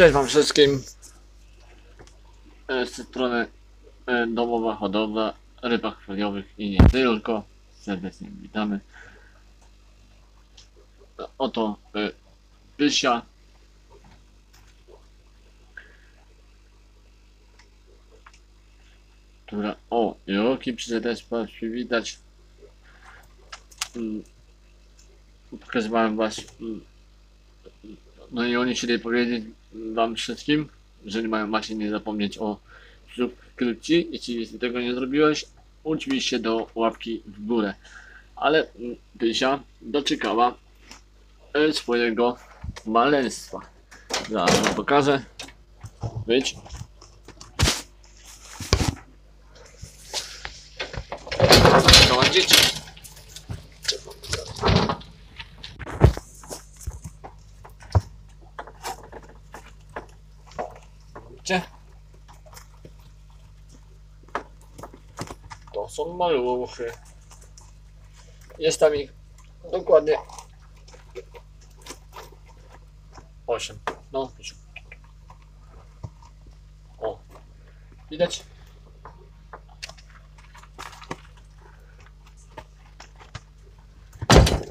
Cześć wam wszystkim. E, Z tej strony e, domowa hodowla ryb akwariowych i nie tylko. Serdecznie witamy. Oto e, Pysia. Która, o, i oki przy też widać. Mm, Pokazywałem was mm, no i oni chcieli powiedzieć wam wszystkim, że nie mają macie nie zapomnieć o subskrypcji. Jeśli tego nie zrobiłeś, oczywiście do łapki w górę. Ale Pysia doczekała e, swojego maleństwa. Zaraz wam pokażę. Być. Dzieci. Gdzie? To są maluchy. Jest tam ich dokładnie 8. No, pisz. O. Widać?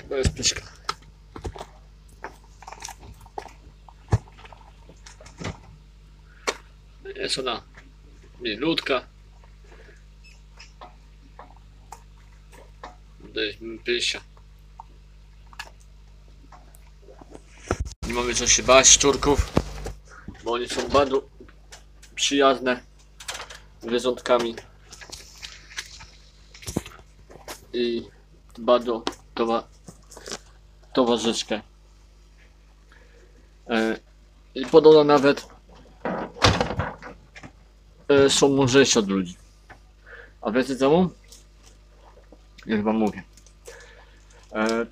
To jest pyszka. Jest ona milutka. To jest pysia. Nie mamy co się bać szczurków, bo oni są bardzo przyjazne zwierzątkami i bardzo towa towarzyszkę. E, I podobno nawet e, są mądrzejsi od ludzi. A wiecie czemu? Już wam mówię. E,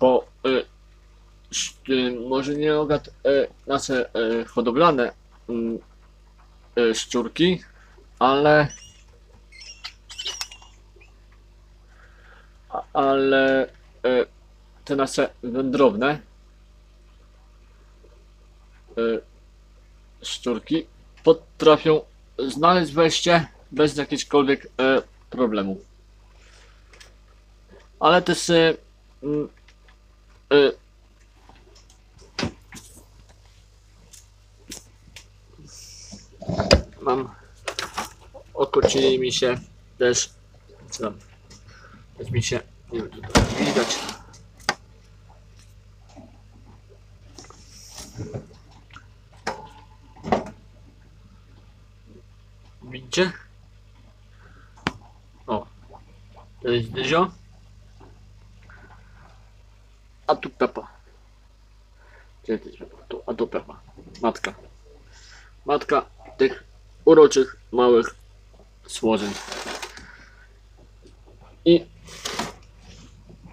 bo e, e, może nie ogad e, nasze e, hodowlane mm, e, szczurki, ale ale e, te nasze wędrowne e, szczurki potrafią znaleźć wejście bez jakiegokolwiek e, problemu. Ale też e, mm, e, mam okocili mi się też co też mi się nie wiem widać Widzicie? O, to jest. A tu Pepa. Gdzie jest Pepa? Tu, a tu Pepa. Matka. Matka tych uroczych, małych słodzeń. I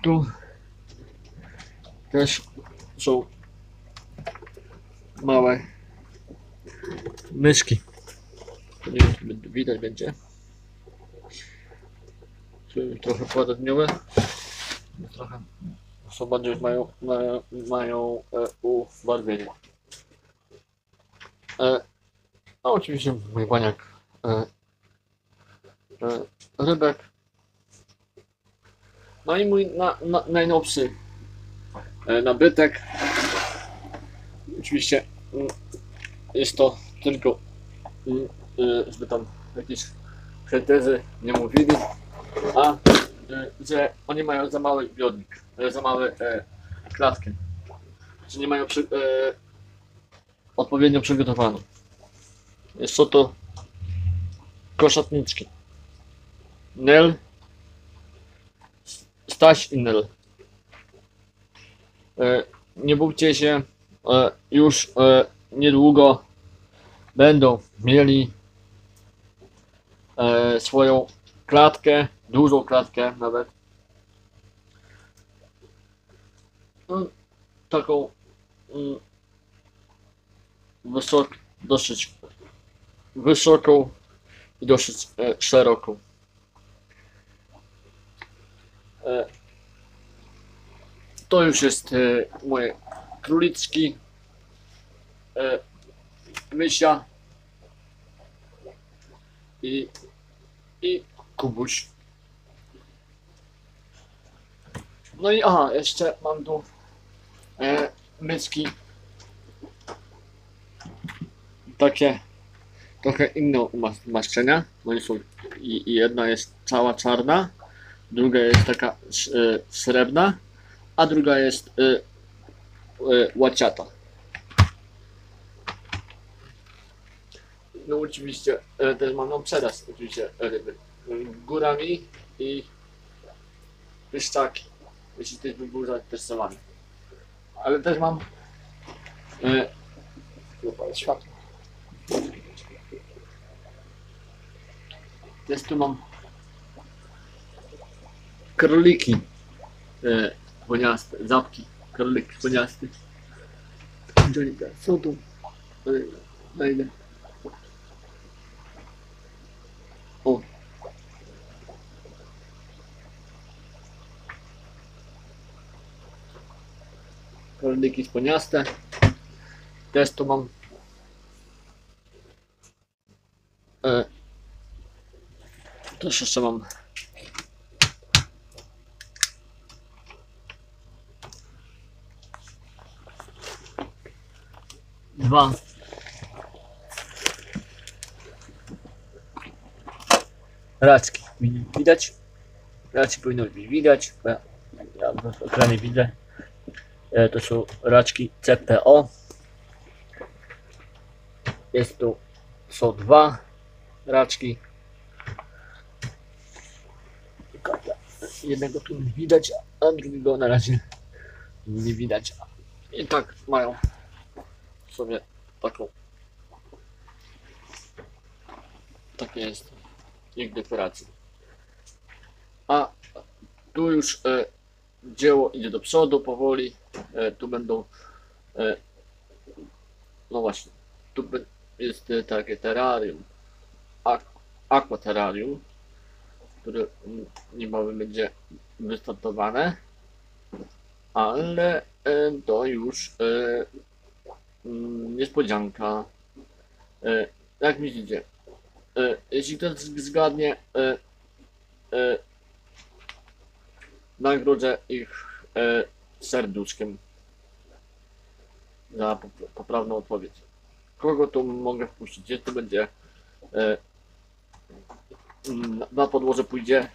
tu też są małe myszki. Nie wiem, czy widać będzie. Są trochę poradniowe. Trochę są bardziej mają, mają, mają e, ubarwienie. E, a oczywiście mój baniak e, e, rybek. No i mój na, na, najnowszy e, nabytek. Oczywiście mm, jest to tylko mm, e, żeby tam jakieś pretezy nie mówili, a że oni mają za mały biodnik, e, za małe e, klatkę, że nie mają przy, e, odpowiednio przygotowaną. Jest co to koszatniczki. Nel, Staś i Nel. E, nie bójcie się, e, już e, niedługo będą mieli e, swoją klatkę, dużą klatkę nawet. No, taką mm, wysok, dosyć wysoką i dosyć e, szeroką. E, to już jest e, moje królicki. e, Mysia i, i Kubuś. No i aha, jeszcze mam tu e, myski takie trochę inne umas- umaszczenia. One są i, i jedna jest cała czarna, druga jest taka e, srebrna, a druga jest e, e, łaciata. No oczywiście też mam no przeraz oczywiście ryby. Górami i pyszczaki. Jeśli ktoś by był zainteresowany. Ale też mam e, światło. Też tu mam króliki e, poniaste, zapki, królik poniasty. Jonika, co tu? E, Na Króliki sponiaste. Też tu mam. E, też jeszcze mam. Dwa. Raczki Wi- widać. Raczki powinno być widać. Ja, ja w ekranie widzę to są raczki CPO jest tu są dwa raczki. Jednego tu nie widać a drugiego na razie nie widać. I tak mają sobie taką takie jest ich dekoracja a tu już e, dzieło idzie do przodu powoli. e, tu będą e, no właśnie tu jest e, takie terrarium aquaterrarium które niebawem będzie wystartowane ale e, to już e, mm, niespodzianka. E, jak myślicie e, jeśli ktoś zgadnie e, e, nagrodzę ich e, serduszkiem za pop- poprawną odpowiedź kogo tu mogę wpuścić? Gdzie to będzie? E, na podłoże pójdzie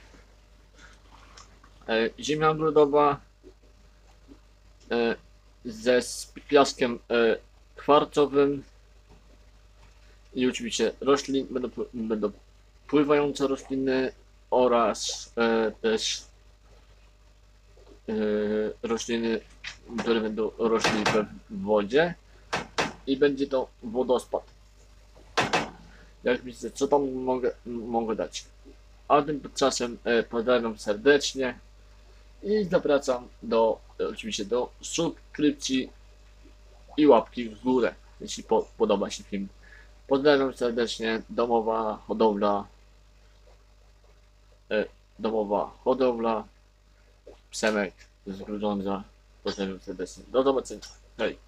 e, ziemia ogrodowa e, ze piaskiem kwarcowym i oczywiście roślin, będą, pły- będą pływające rośliny oraz też rośliny, które będą rośli we wodzie i będzie to wodospad. Jak myślicie, co tam mogę, mogę dać? A tymczasem e, pozdrawiam serdecznie i zapraszam do, oczywiście do subskrypcji i łapki w górę, jeśli po, podoba się film. Pozdrawiam serdecznie, domowa hodowla, e, domowa hodowla, Przemek z Grudziądza. Pozdrawiam serdecznie. Do zobaczenia. Hej.